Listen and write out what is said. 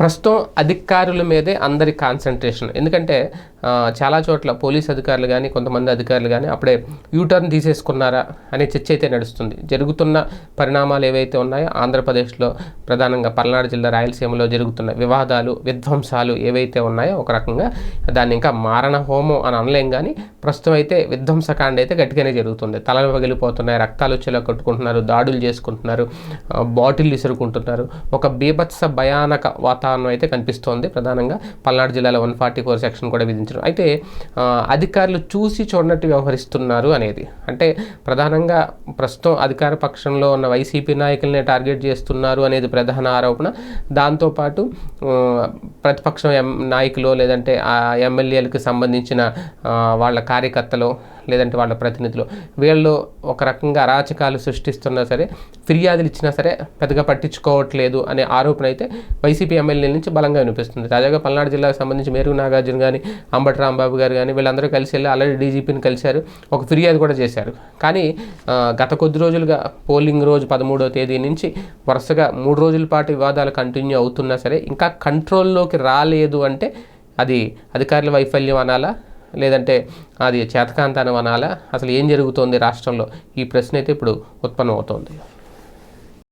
ప్రస్తుతం అధికారుల మీదే అందరి కాన్సన్ట్రేషన్ ఎందుకంటే చాలా చోట్ల పోలీస్ అధికారులు కానీ కొంతమంది అధికారులు కానీ అప్పుడే యూటర్న్ తీసేసుకున్నారా అనే చర్చ అయితే నడుస్తుంది. జరుగుతున్న పరిణామాలు ఏవైతే ఉన్నాయో ఆంధ్రప్రదేశ్లో ప్రధానంగా పల్నాడు జిల్లా రాయలసీమలో జరుగుతున్న వివాదాలు విధ్వంసాలు ఏవైతే ఉన్నాయో ఒక రకంగా దాన్ని ఇంకా మారణ హోమం అని అనలేం కానీ ప్రస్తుతం అయితే విధ్వంసకాండ అయితే గట్టిగానే జరుగుతుంది. తలలు పగిలిపోతున్నాయి రక్తాలు వచ్చేలా కట్టుకుంటున్నారు దాడులు చేసుకుంటున్నారు బాటిల్ విసురుకుంటున్నారు ఒక బీభత్స భయానక వాతావరణం అయితే కనిపిస్తోంది. ప్రధానంగా పల్నాడు జిల్లాలో వన్ ఫార్టీ ఫోర్ సెక్షన్ కూడా విధించడం. అయితే అధికారులు చూసి చూడనట్టు వ్యవహరిస్తున్నారు అనేది. అంటే ప్రధానంగా ప్రస్తుతం అధికార పక్షంలో ఉన్న వైసీపీ నాయకులనే టార్గెట్ చేస్తున్నారు అనేది ప్రధాన ఆరోపణ. దాంతోపాటు ప్రతిపక్షం ఎం నాయకులు లేదంటే ఆ ఎమ్మెల్యేలకు సంబంధించిన వాళ్ళ కార్యకర్తలు లేదంటే వాళ్ళ ప్రతినిధులు వీళ్ళు ఒక రకంగా అరాచకాలు సృష్టిస్తున్నా సరే ఫిర్యాదులు ఇచ్చినా సరే పెద్దగా పట్టించుకోవట్లేదు అనే ఆరోపణ అయితే వైసీపీ ఎమ్మెల్యే ఎమ్మెల్యేల నుంచి బలంగా వినిపిస్తుంది. తాజాగా పల్నాడు జిల్లాకు సంబంధించి మేరు నాగార్జున కానీ అంబటి రాంబాబు గారు కానీ వీళ్ళందరూ కలిసి వెళ్ళి ఆల్రెడీ డీజీపీని కలిశారు. ఒక ఫిర్యాదు కూడా చేశారు. కానీ గత కొద్ది రోజులుగా పోలింగ్ రోజు పదమూడవ తేదీ నుంచి వరుసగా మూడు రోజుల పాటు వివాదాలు కంటిన్యూ అవుతున్నా సరే ఇంకా కంట్రోల్లోకి రాలేదు అంటే అది అధికారుల వైఫల్యం అనాలా? లేదంటే అది చేతకాంతానం అనాలా? అసలు ఏం జరుగుతోంది రాష్ట్రంలో? ఈ ప్రశ్న అయితే ఇప్పుడు ఉత్పన్నమవుతోంది.